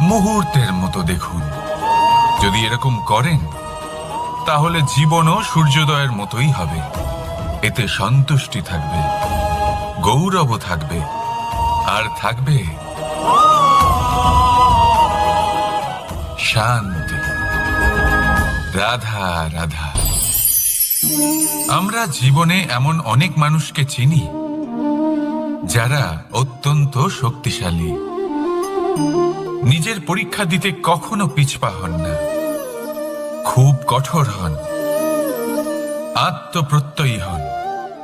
মুহূর্তের মতো দেখুন। যদি এরকম করেন, তাহলে জীবনও সূর্যোদয়ের মতোই হবে। এতে সন্তুষ্টি থাকবে গৌরব থাকবে, আর থাকবে শান্তি। রাধা রাধা। আমরা জীবনে এমন অনেক মানুষকে চিনি, যারা অত্যন্ত শক্তিশালী। নিজের পরীক্ষা দিতে কখনো পিছপা হন না। খুব কঠোর হন। আত্মপ্রত্যয়ী হন।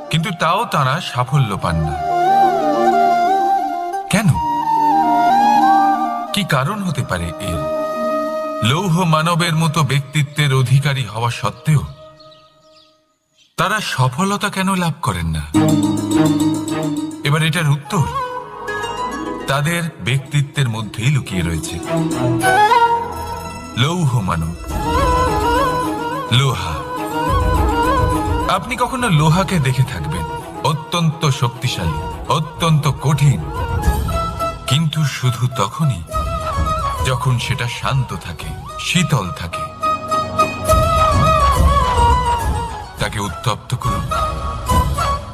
কিন্তু তাও তারা সাফল্য পান না। কেন? কি কারণ হতে পারে এর? লৌহ মানবের মতো ব্যক্তিত্বের অধিকারী হওয়া সত্ত্বেও তারা সফলতা কেন লাভ করেন না? এবার এটার উত্তর। তাদের ব্যক্তিত্বের মধ্যেই লুকিয়ে রয়েছে। লৌহ মানব। লোহা। আপনি কখনো লোহাকে দেখে থাকবেন? অত্যন্ত শক্তিশালী, অত্যন্ত কঠিন। কিন্তু শুধু তখনই যখন সেটা শান্ত থাকে, শীতল থাকে। তাকে উত্তপ্ত করুন।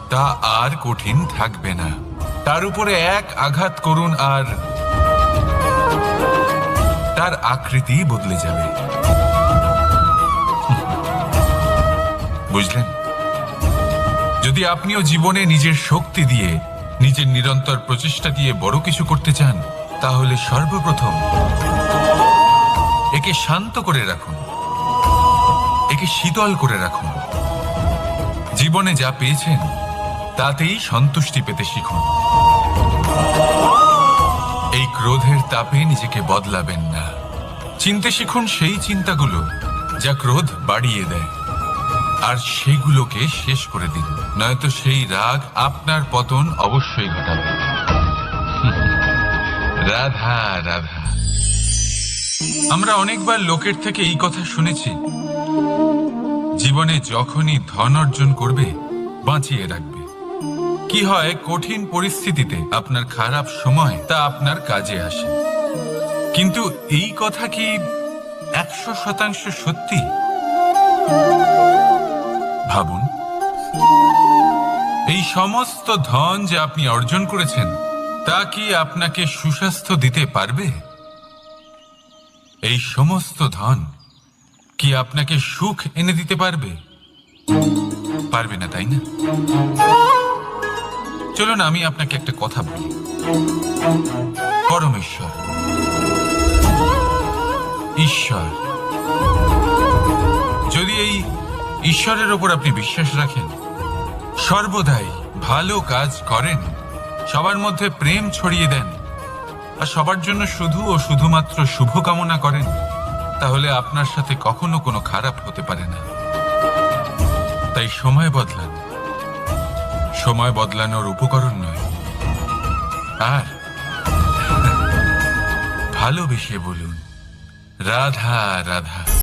তা আর কঠিন থাকবে না। তার উপরে এক আঘাত করুন আর তার আকৃতি বদলে যাবে। বুঝলেন? যদি আপনিও জীবনে নিজের শক্তি দিয়ে, নিজের নিরন্তর প্রচেষ্টা দিয়ে বড় কিছু করতে চান, তাহলে সর্বপ্রথম একে শান্ত করে রাখুন। একে শীতল করে রাখুন। জীবনে যা পেয়েছেন তাতেই সন্তুষ্টি পেতে শিখুন। এই ক্রোধের তাপে নিজেকে বদলাবেন না। চিনতে শিখুন সেই চিন্তাগুলো যা ক্রোধ বাড়িয়ে দেয়। আর সেগুলোকে শেষ করে দিন। নয়তো সেই রাগ আপনার পতন অবশ্যই ঘটাবে। রাধা রাধা। আমরা অনেকবার লোকের থেকে এই কথা শুনেছি। জীবনে যখনই ধন অর্জন করবে, বাঁচিয়ে রাখবে। কি হয় কঠিন পরিস্থিতিতে আপনার খারাপ সময় তা আপনার কাজে আসে। কিন্তু এই কথা কি একশো শতাংশ সত্যি? ভাবুন। এই সমস্ত ধন যে আপনি অর্জন করেছেন, তা কি আপনাকে সুস্বাস্থ্য দিতে পারবে? এই সমস্ত ধন কি আপনাকে সুখ এনে দিতে পারবে? পারবে না, তাই না? চলুন, আমি আপনাকে একটা কথা বলি। পরমেশ্বর। ঈশ্বর। যদি এই ঈশ্বরের ওপর আপনি বিশ্বাস রাখেন, সর্বদাই ভালো কাজ করেন, সবার মধ্যে প্রেম ছড়িয়ে দেন, আর সবার জন্য শুধু ও শুধুমাত্র শুভ কামনা করেন, তাহলে আপনার সাথে কখনো কোনো খারাপ হতে পারে না। তাই সময় বদলান। সময় বদলানোর উপকরণ নয়। আর? ভালোবেসে বলুন। রাধা রাধা।